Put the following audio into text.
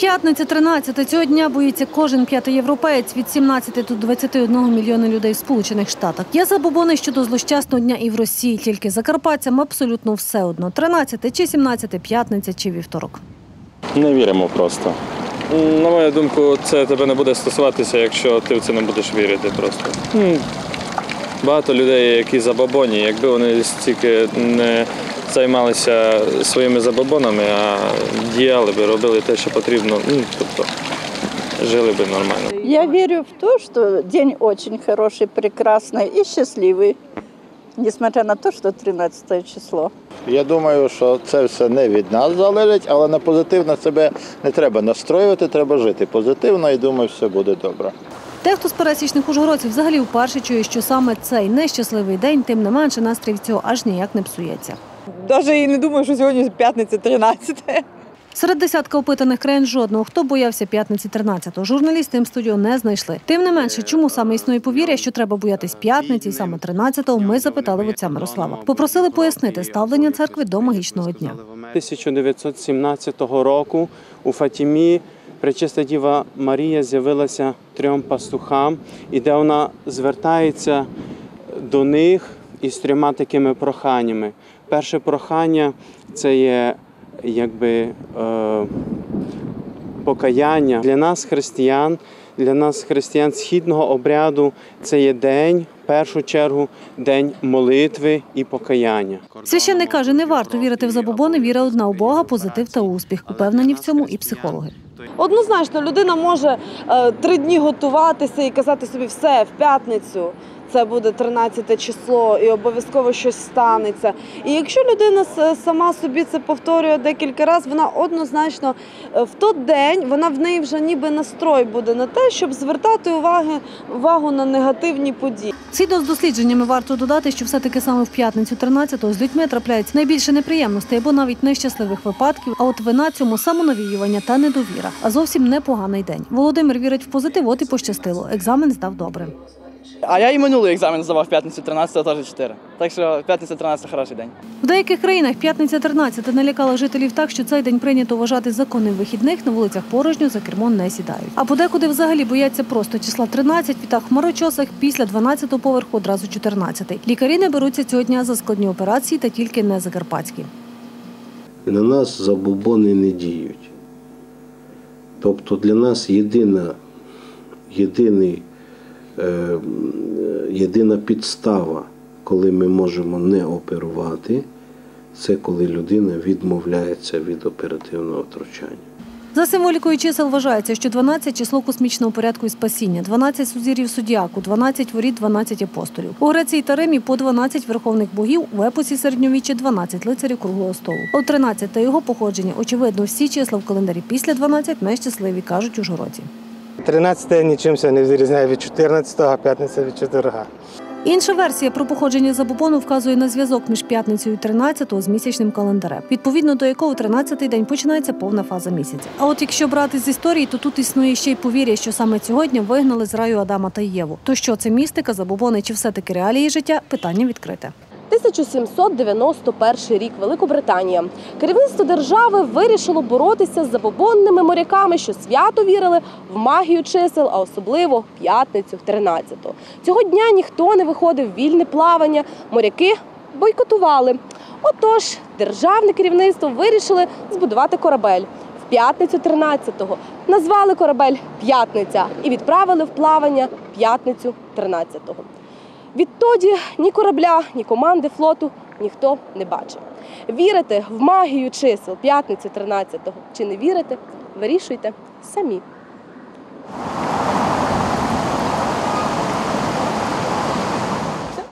П'ятниця 13. Цього дня боїться кожен п'ятий європеєць від 17 до 21 мільйона людей в Сполучених Штатах. Є забобони щодо злощасного дня і в Росії, тільки закарпатцям абсолютно все одно. 13 чи 17 п'ятниця чи вівторок. Не віримо просто. На мою думку, це тебе не буде стосуватися, якщо ти в це не будеш вірити просто. Багато людей, які забабоні, якби вони стільки не займалися своїми забабонами, а діяли би, робили те, що потрібно, ну, тобто жили би нормально. Я верю в то, что день очень хороший, прекрасный и счастливый, несмотря на то, что 13 число. Я думаю, що це все не від нас залежить, але на позитивно себе не треба настроювати, треба жити позитивно і думаю, все буде добре. Дехто з пересічних ужгородців взагалі вперше чує, що саме цей нещасливий день, тим не менше настрій цього аж ніяк не псується. Даже і не думаю, що сьогодні п'ятниця 13. Серед десятка опитаних країн жодного, хто боявся п'ятниці 13-го. Журналісти їм студіо не знайшли. Тим не менше, чому саме існує повір'я, що треба боятись п'ятниці, і саме 13-го, ми запитали в отця Мирослава. Попросили пояснити ставлення церкви до магічного дня. 1917 року у Фатімі Пречиста Діва Марія з'явилася трьом пастухам, і де вона звертається до них із трьома такими проханнями. Перше прохання це є якби е, покаяння для нас, християн, для нас, християн східного обряду, це є день, в першу чергу, день молитви і покаяння. Священник каже, не варто вірити в забобони, віра одна у Бога, позитив та успіх. Упевнені в цьому і психологи. Однозначно, людина може е, три дні готуватися і казати собі все в п'ятницю. Це буде 13 число, і обов'язково щось станеться. І якщо людина сама собі це повторює декілька разів, вона однозначно е, в той день вона в неї вже ніби настрой буде на те, щоб звертати уваги, увагу на негативні події. Згідно з дослідженнями, варто додати, що все-таки саме в п'ятницю 13-го з людьми трапляється найбільше неприємностей або навіть нещасливих випадків. А от вина цьому самонавіювання та недовіра, а зовсім непоганий день. Володимир вірить в позитив, от і пощастило. Екзамен здав добре. А я і минулий екзамен здавав п'ятницю 13 теж 4. Так що п'ятниця 13 хороший день. В деяких країнах п'ятниця 13 налякала жителів так, що цей день прийнято вважати законним вихідних. На вулицях порожньо за кермо не сідають. А подекуди взагалі бояться просто числа 13, відтак в хмарочосах після 12-го поверху одразу 14. Лікарі не беруться цього дня за складні операції та тільки не закарпатські. на нас забобони не діють. Тобто для нас єдина, єдиний, єдина підстава, коли ми можемо не оперувати, це коли людина відмовляється від оперативного втручання. За символікою чисел вважається, що 12 – число космічного порядку і спасіння, 12 сузір'їв зодіаку, 12 воріт, 12 апостолів. У Греції та Римі по 12 верховних богів, в епосі середньовіччя 12 лицарів круглого столу. От 13 та його походження, очевидно, всі числа в календарі після 12 найщасливі, кажуть ужгородці. 13 нічимся не відрізняє від 14, а п'ятниця від четверга. Інша версія про походження забобону вказує на зв'язок між п'ятницею 13 з місячним календарем, відповідно до якого 13-й день починається повна фаза місяця. А от якщо брати з історії, то тут існує ще й повір'я, що саме сьогодні вигнали з раю Адама та Єву. То що це містика, забобони чи все-таки реалії життя? Питання відкрите. 1791 рік Великобританія. Керівництво держави вирішило боротися з забобонними моряками, що свято вірили в магію чисел, а особливо п'ятницю 13-го. Цього дня ніхто не виходив в вільне плавання. Моряки бойкотували. Отож, державне керівництво вирішили збудувати корабель. В п'ятницю 13-го назвали корабель П'ятниця і відправили в плавання п'ятницю 13-го. Відтоді ні корабля, ні команди флоту ніхто не бачив. Вірите в магію чисел п'ятниці 13-го чи не вірите, вирішуйте самі.